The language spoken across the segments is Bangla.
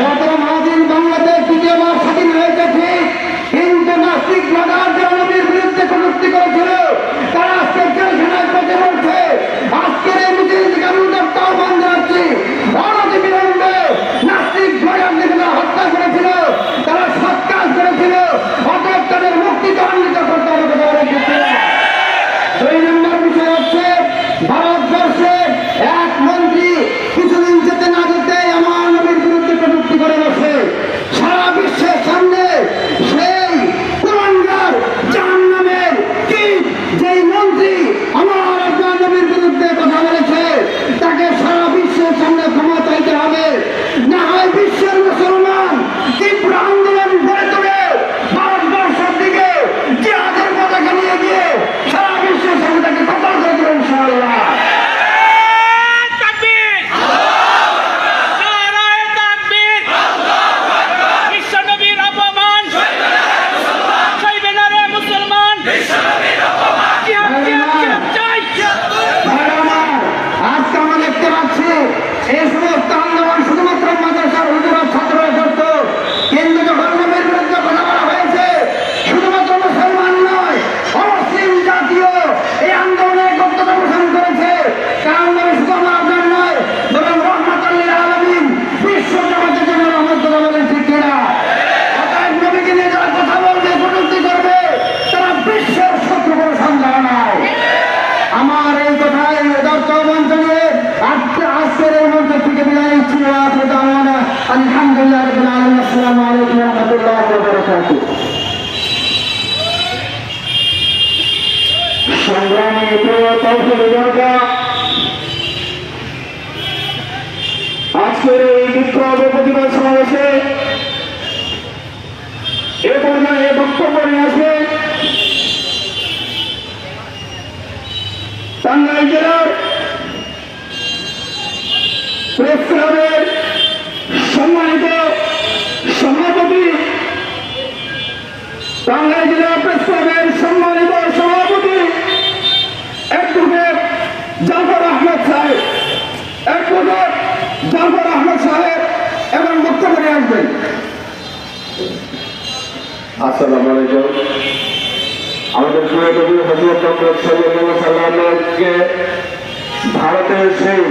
সতেরো মাদিন বাংলাদেশ বক্তব্য নিয়ে আসবে টাঙ্গাইল জেলার প্রেস সম্মানিত সভাপতি, টাঙ্গাইল জেলা প্রেস সম্মানিত সভাপতি অ্যাডভোকেট জাফর আহমদ সাহেব অ্যাডভোকেট জাফর আহমদ সাহেব এবং বক্তব্য নিয়ে আসবেন। আসসালামু আলাইকুম। আমাদের নবী হজরত মোহাম্মদ সাল্লাল্লাহু সাল্লামকে ভারতের সেই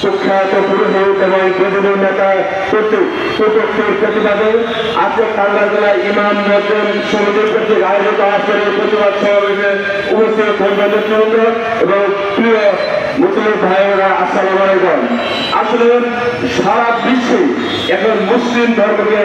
সুখ্যাত পুরোহিত এবং বেদনীয় নেতা কর্তৃক কটূক্তির প্রতিবাদে আজকে কান্না জেলা ইমাম মসজিদ সমিতির কর্তৃক আয়োজিত আজকের প্রতিবাদ সমাবেশে উপস্থিত থাকবেন নেতৃবৃন্দ এবং প্রিয় মুসলিম ভাইয়েরা, আসসালামু আলাইকুম। আসলে সারা বিশ্বে এখন মুসলিম ধর্মকে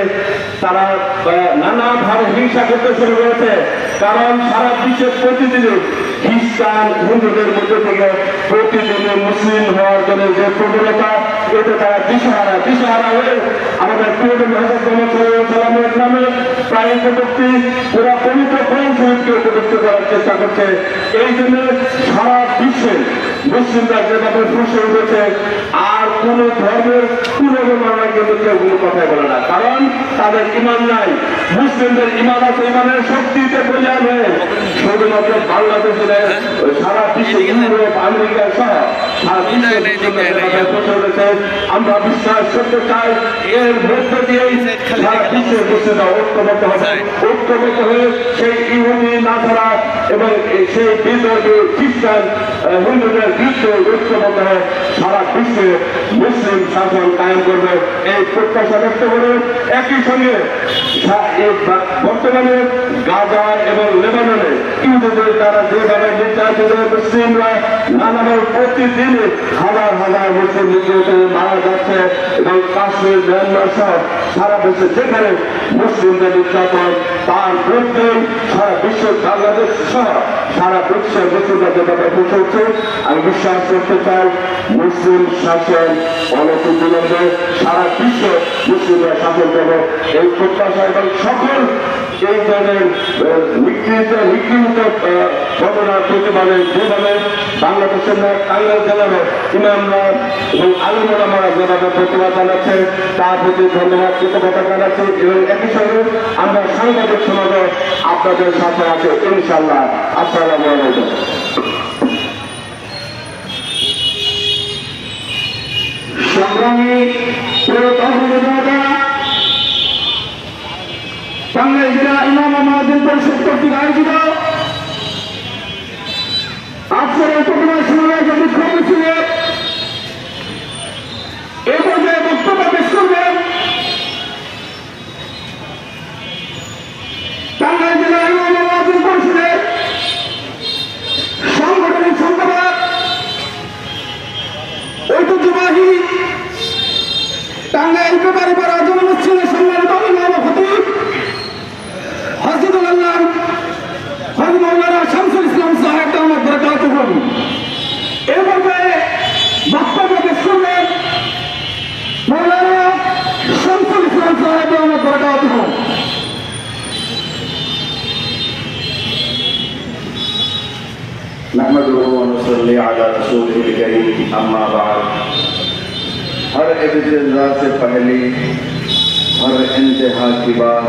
তারা আহ, নানাভাবে হিংসা করতে শুরু করেছে। কারণ সারা বিশ্বের প্রতিদিনই খ্রিস্টান হিন্দুদের মধ্যে থেকে প্রতিদিনে মুসলিম হওয়ার জন্য যে প্রবণতা এতে তারা দিশাহারা দিশাহারা হয়ে আমাদের প্রিয় নবী হযরত মুহাম্মদ সাল্লাল্লাহু আলাইহি সাল্লামের নামে প্রায় কটূক্তি পুরো পবিত্র কোরআন শরীফকে কটূক্তি করার চেষ্টা করছে। এই জন্য সারা বিশ্বে মুসলিমরা যেভাবে ফুসে উঠেছে আর কোন ধর্মের পুনর্বর্ণনা কিন্তু কেউ কোনো কথাই বলে না। কারণ তাদের ইমান নাই। মুসলিমদের ইমান আছে ইমানের শক্তিতে বলিয়ান হয়ে শুধুমাত্র বাংলাদেশের সারা বিশ্বে ইউরোপ আমেরিকা সহ আমরা বিশ্বাস করতে চাই এর মধ্য দিয়েই সারা বিশ্বের মুসলিমরা ঐক্যবদ্ধ হবে। ঐক্যবদ্ধ হয়ে সেই ইহুদি নাথারা এবং সেই বিধর্মী খ্রিস্টান হিন্দুদের বিরুদ্ধে ঐক্যবদ্ধ হয়ে সারা বিশ্বে মুসলিম শাসন কায়েম করবে। এই প্রত্যাশা ব্যক্ত করে একই সঙ্গে বর্তমানে গাজা এবং লেবাননে ইহুদিদের দ্বারা যেভাবে নির্যাতিত মুসলিমরা নানাভাবে প্রতিদিনই হাজার হাজার মুসলিম নির্যাতিত মারা যাচ্ছে এবং কাশ্মীর, মিয়ানমার সহ সারা বিশ্বে যেখানে মুসলিমদের নির্যাতন, তার বিরুদ্ধে সারা বিশ্ব বাংলাদেশ সহ সারা বিশ্বের মুসলিমরা যেভাবে পৌঁছচ্ছে আমি বিশ্বাস করতে চাই মুসলিম শাসন অনতি বিলম্বে সারা বিশ্ব মুসলিমরা শাসন করবে। এই প্রত্যাশা এবং সকল এই ধরনের নিগৃহীত আহ, ঘটনার প্রতিবাদে যেভাবে বাংলাদেশের টাঙ্গাইল জেলার ইমামরা এবং আলমরা যেভাবে প্রতিবাদ জানাচ্ছে তার প্রতি ধন্যবাদ কৃতজ্ঞতা জানাচ্ছি এবং একই সঙ্গে আমরা সাংবাদিক সমাজে আপনাদের সাথে আছে। ইনশাল্লাহ আসসালামু আলাইকুম। সংগ্রামী বাংলা জেলা ইমাম আমাদের পরিষদ কর্তৃক আয়োজিত इंतहा की बात,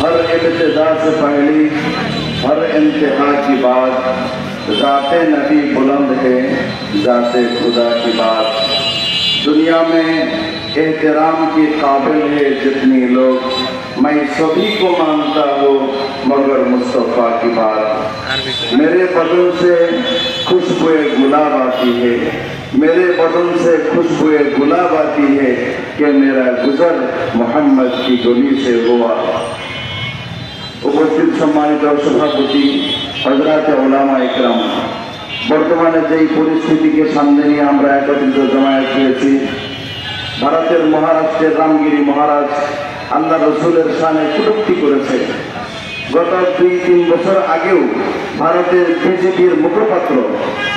हर इब्तदा से पहले, हर इंतहा की बात, ज़ात नबी बुलंद है ज़ात खुदा की बात। दुनिया में एहतराम के काबिल है जितने लोग, मैं सभी को मानता हूँ, मगर मुस्तफ़ा की बात। मेरे बदन से खुशबुए गुलाब आती है। मेरे बदन से खुशबुए गुलाब आती है कि मेरा गुजर मोहम्मद की गली से हुआ উপস্থিত সম্মানিত সভাপতি হজরাতে ওলামা ইকরাম বর্তমানে যেই পরিস্থিতিকে সামনে নিয়ে আমরা একত্রিত জমায়েত হয়েছি ভারতের মহারাষ্ট্রের রামগিরি মহারাজ আল্লাহ রসুলের সামনে কটূক্তি করেছে গত দুই তিন বছর আগেও ভারতের বিজেপির মুখপাত্র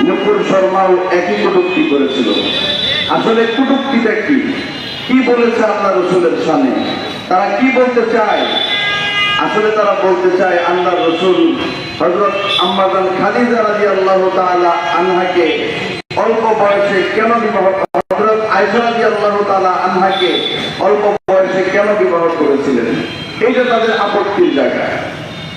নুপুর শর্মাও একই কটূক্তি করেছিল আসলে কটূক্তিটা কি কি বলেছে আল্লাহ রসুলের সামনে? তারা কি বলতে চায়? আসলে তারা বলতে চায়, আল্লাহ রসুল হজরত আম্মাদান খাদিজা রাজি আল্লাহ তাআলা আনহাকে অল্প বয়সে কেন বিবাহ হজরত আয়সা রাজি আল্লাহ তাআলা আনহাকে অল্প বয়সে কেন বিবাহ করেছিলেন? এইটা তাদের আপত্তির জায়গা।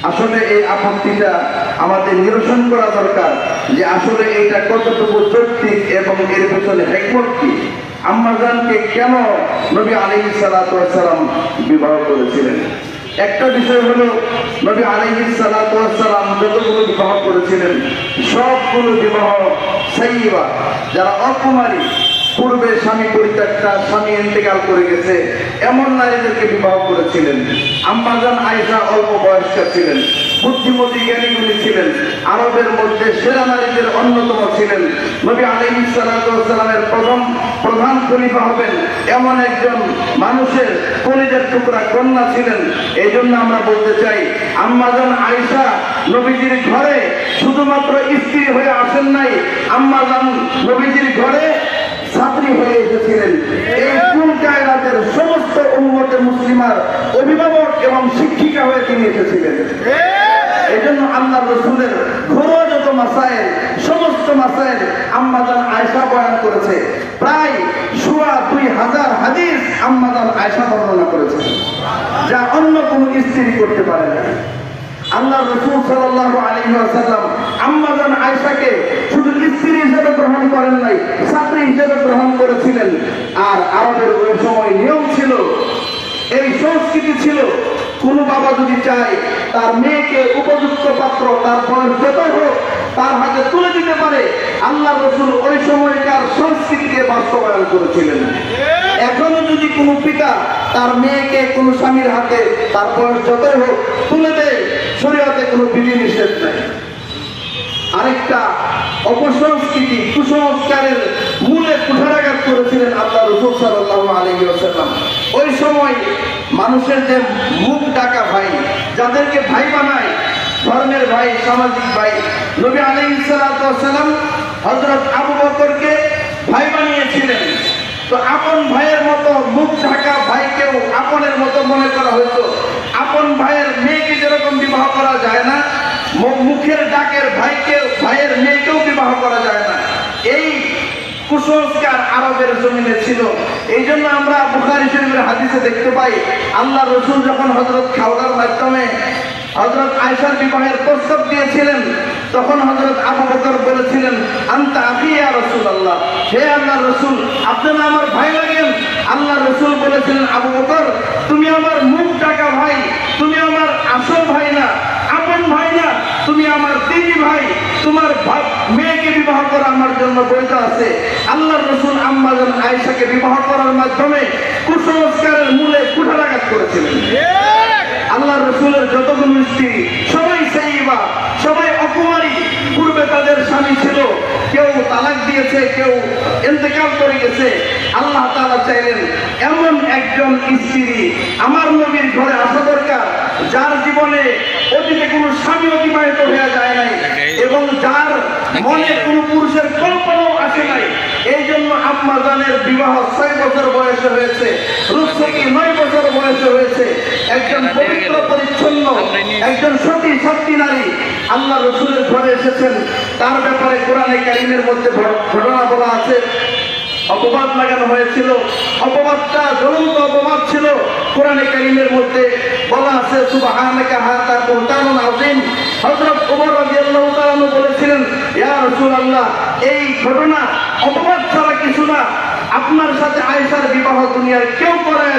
আসলে এই আপত্তিটা আমাদের নিরসন করা দরকার যে আসলে এইটা কতটুকু যৌক্তিক এবং এর পেছনে হেকমত কি? আম্মাজানকে কেন নবী আলী সালাম বিবাহ করেছিলেন? একটা বিষয় হলো, নবী আলী সালাতাম যতগুলো বিবাহ করেছিলেন, সবগুলো বিবাহ সেইবা যারা অকুমারী পূর্বে স্বামী পরিত্যক্তা স্বামী ইন্তেকাল করে গেছে। এমন নারীদেরকে বিবাহ করেছিলেন। আম্মাজান আয়েশা অল্প বয়স্কা ছিলেন। বুদ্ধিমতী জ্ঞানীগুলি ছিলেন। আরবের মধ্যে সেরা নারীদের অন্যতম ছিলেন। নবী আলাইহিস সালাতু প্রথম প্রধান খলিফা হবেন এমন একজন মানুষের কলিজার টুকরা কন্যা ছিলেন। এই জন্য আমরা বলতে চাই, আম্মাজান আয়েশা নবীজির ঘরে শুধুমাত্র স্ত্রী হয়ে আসেন নাই। আম্মাজান নবীজির ঘরে ছাত্রী হয়ে এসেছিলেন। এই কুল কায়নাতের সমস্ত উম্মতে মুসলিমার অভিভাবক এবং শিক্ষিকা হয়ে তিনি এসেছিলেন। আল্লাহ রসুলের ঘরোয়া যত মাসায়েল, সমস্ত আম্মাজান আয়সা বয়ান করেছে। প্রায় সোয়া দুই হাজার হাদিস আম্মাজান আয়সা বর্ণনা করেছে। যা অন্য কোনো স্ত্রী করতে পারে না। আল্লাহ রসুল সাল্লাহ আলী সাল্লাম আম্মাজান আয়সাকে শুধু স্ত্রী হিসেবে গ্রহণ করেন নাই, ছাত্রী হিসেবে গ্রহণ করেছিলেন। আর আরবের ওই সময় নিয়ম ছিল, এই সংস্কৃতি ছিল, কোন বাবা যদি চায় তার মেয়েকে উপযুক্ত পাত্র তার বয়স যত হোক তার হাতে তুলে দিতে পারে আল্লাহ রসুল ওই সময়কার সংস্কৃতিকে বাস্তবায়ন করেছিলেন। এখনও যদি কোনো পিতা তার মেয়েকে কোনো স্বামীর হাতে তার বয়স যতই হোক তুলে দেয় শরীয়তে কোনো বিধি নিষেধ নেই। আরেকটা অপসংস্কৃতি, কুসংস্কারের মূলে কুঠারাঘাত করেছিলেন আল্লাহ রসুল সাল্লাহ আলহি আসাল্লাম ওই সময় মানুষের যে মুখ ডাকা ভাই, যাদেরকে ভাই বানায়, ধর্মের ভাই, সামাজিক ভাই, নবী আলহি সাল্লাম হজরত আবু বকরকে ভাই বানিয়েছিলেন। তো আপন ভাইয়ের মতো মুখ ঢাকা ভাইকেও আপনের মতো মনে করা হতো আপন ভাইয়ের মেয়েকে যেরকম বিবাহ করা যায় না মু- মুখের ডাকের ভাইকে, ভাইয়ের মেয়েকেও বিবাহ করা যায় না। এই কুসংস্কার আরবের জমিনে ছিল। এই জন্য আমরা বুখারি শরীফের হাদিসে দেখতে পাই, আল্লাহ রসুল যখন হজরত খাওয়ার মাধ্যমে হজরত আয়সার বিবাহের প্রস্তাব দিয়েছিলেন, তখন হজরত আবু বকর বলেছিলেন, আন্তা আফিয়া রসুল আল্লাহ হে আল্লাহ রসুল আপনারা আমার ভাই লাগেন? আল্লাহ রসুল বলেছিলেন, আবু বকর তুমি আমার মুখ ডাকা ভাই তুমি আমার আসল ভাই না তোমার ভাব- মেয়েকে বিবাহ করা আমার জন্য বৈধ আছে। আল্লাহ রসুল আম্মাজান আয়েশাকে বিবাহ করার মাধ্যমে কুসংস্কারের মূলে কুঠারাঘাত করেছিলেন। আল্লাহ রসুলের যতগুলো স্ত্রী সবাই সেইবা, সবাই অকুমারী পূর্বে তাদের স্বামী ছিল, কেউ তালাক দিয়েছে, কেউ ইন্তেকাল করে গেছে। আল্লাহ তালা চাইলেন, এমন একজন স্ত্রী আমার নবীর ঘরে আসা দরকার, যার জীবনে অতীতে কোনো স্বামী অতিবাহিত হয়ে যায় নাই। এবং যার মনে কোনো পুরুষের কল্পনাও আসে নাই। এই জন্য আম্মা জানের বিবাহ ছয় বছর বয়সে হয়েছে রুৎসকি নয় বছর বয়সে হয়েছে। একজন পবিত্র পরিচ্ছন্ন একজন সতী সত্যি নারী আল্লাহ রসুলের ঘরে এসেছেন। তার ব্যাপারে কোরআনে কারিমের মধ্যে ঘটনা বলা আছে। অপবাদ লাগানো হয়েছিল। অপবাদটা জ্বলন্ত অপবাদ ছিল। কোরআনে কারিমের মধ্যে বলা আছে সুবহানাকা তাআলা আনহু বলেছিলেন এই বিবাহ করায়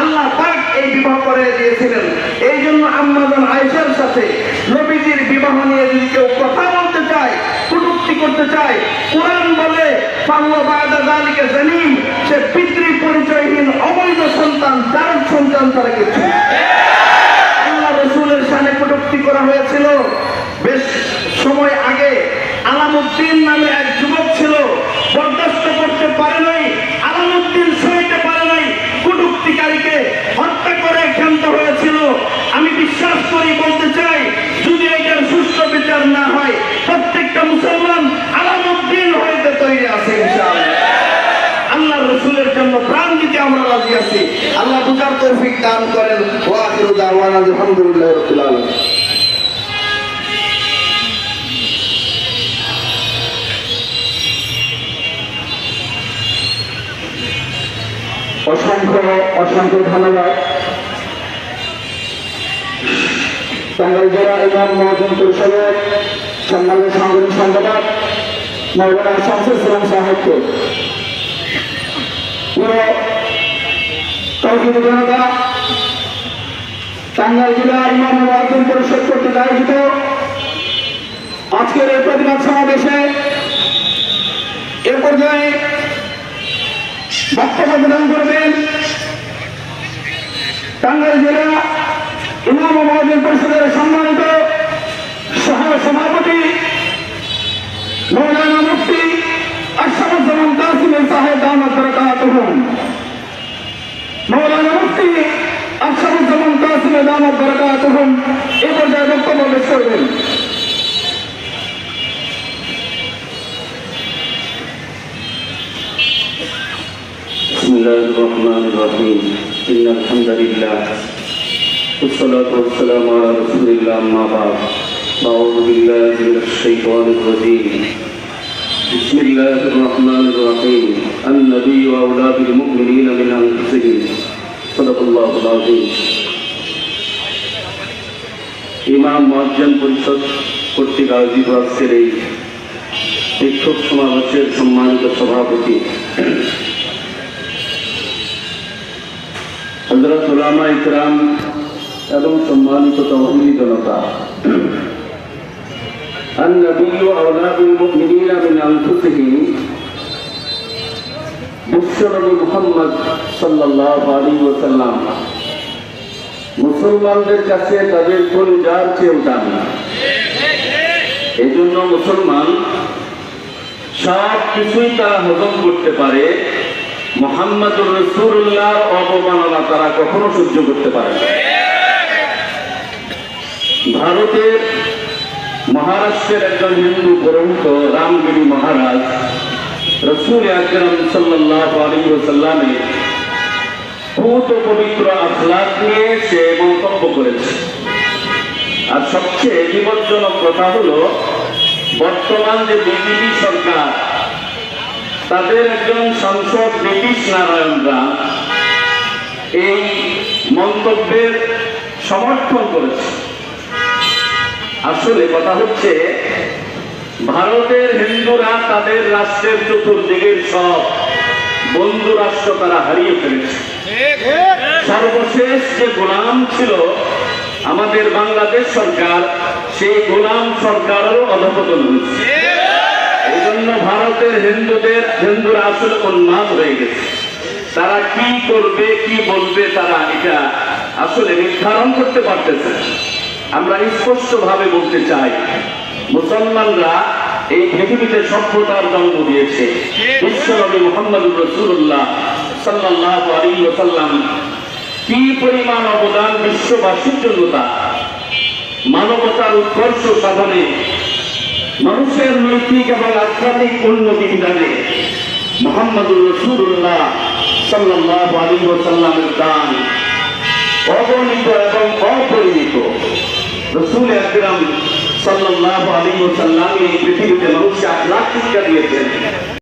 আল্লাহ দিয়েছিলেন। এই জন্য আম্মাজান আয়েশার সাথে নবীজির বিবাহ নিয়ে কেউ কথা বলতে চায়, কটূক্তি করতে চায়, কোরআন বলে, ফাহুয়া বাদা যালিকা জানিম সে পিতৃ পরিচয়হীন অবৈধ সন্তান যার সন্তান তারা কিছু রসুলের সামনে কটূক্তি করা হয়েছিল। বেশ সময় আগে আলামুদ্দিন নামে এক যুবক ছিল। বরদাস্ত করতে পারে নাই, আলামুদ্দিন সইতে পারে নাই। কটূক্তিকারীকে হত্যা করে ক্ষান্ত হয়েছিল। আমি বিশ্বাস করি, বলতে চাই, যদি এটার সুস্থ বিচার না হয়, প্রত্যেকটা মুসলমান আলামুদ্দিন হইতে তৈরি আছে ইনশাআল্লাহ আল্লাহ রসুলের জন্য প্রাণ দিতে আমরা রাজি আছি। আল্লাহ বুঝার তৌফিক দান করেন। ওয়া রাব্বিল আলামিন। অসংখ্য অসংখ্য ধন্যবাদ। টাঙ্গাইল জেলা ইমাম মহাজন পরিষদের সাংগঠনিক মৌলানা শামসুল ইসলাম সাহেবকে। পুরো তৌহিদ জনতা টাঙ্গাইল জেলা ইমাম মহাজন পরিষদ কর্তৃক আয়োজিত আজকের এই প্রতিবাদ সমাবেশে এ পর্যায়ে বক্তব্য প্রদান করবেন টাঙ্গাইল জেলা ইমাম মহাজন পরিষদের সম্মানিত সহ সভাপতি মৌলানা মুফতি আশরাফুজ্জামান মৌলানা মুফতি আশরাফুজ্জামান কাসিম দামত বরকাতুহুম এ পর্যায়ে বক্তব্য পেশ করবেন بسم الله الرحمن الرحيم إن الحمد لله والصلاة والسلام على رسول الله أما بعد أعوذ بالله من الشيطان الرجيم بسم الله الرحمن الرحيم النبي أولى بالمؤمنين من أنفسهم صدق الله العظيم ইমাম মজ্জান পরিষদ কর্তৃক আয়োজিত আজকের এই বিক্ষোভ সমাবেশের সম্মানিত সভাপতি হজরত উলামা ইকরাম এবং সম্মানিত তহবিলি জনতা النبي أولى بالمؤمنين من أنفسهم মুসলমানদের কাছে তাদের কলিজার চেয়েও দামি এই জন্য মুসলমান সব কিছুই তারা হজম করতে পারে। মোহাম্মদুর রসুল্লাহর অবমাননা তারা কখনো সহ্য করতে পারে ভারতের মহারাষ্ট্রের একজন হিন্দু পুরোহিত রামগিরি মহারাজ রসুল আকরম সাল্লাহ আলী সাল্লামের ভূত পবিত্র আখলাক নিয়ে সে মন্তব্য করেছে। আর সবচেয়ে বিপজ্জনক কথা হলো, বর্তমান যে বিজেপি সরকার, তাদের একজন সাংসদ নীতিশ নারায়ণরা এই মন্তব্যের সমর্থন করেছে। আসলে কথা হচ্ছে ভারতের হিন্দুরা তাদের রাষ্ট্রের চতুর্দিকের সব বন্ধু রাষ্ট্র তারা হারিয়ে ফেলেছে। সর্বশেষ যে গোলাম ছিল আমাদের বাংলাদেশ সরকার সেই গোলাম সরকারেরও অধপতন হয়েছে। এই জন্য ভারতের হিন্দুদের হিন্দুরা আসলে উন্মাদ হয়ে গেছে। তারা কি করবে কি বলবে তারা এটা আসলে নির্ধারণ করতে পারতেছে আমরা স্পষ্ট ভাবে বলতে চাই মুসলমানরা এই পৃথিবীতে সভ্যতার জন্ম দিয়েছে। বিশ্বনবী মোহাম্মদ রসুল্লাহ সাল্লাহ আলী ওসাল্লাম কি পরিমাণ অবদান বিশ্ববাসীর জন্য তা? মানবতার উৎকর্ষ সাধনে, মানুষের নৈতিক এবং আধ্যাত্মিক উন্নতি বিধানে মোহাম্মদুর রসুল্লাহ সাল্লাহ আলী ওসাল্লামের দান অগণিত এবং অপরিমিত। রসুল আকরাম সাল্লাহ আলী ওসাল্লাম এই পৃথিবীতে মানুষকে আখলাখ দিয়েছেন।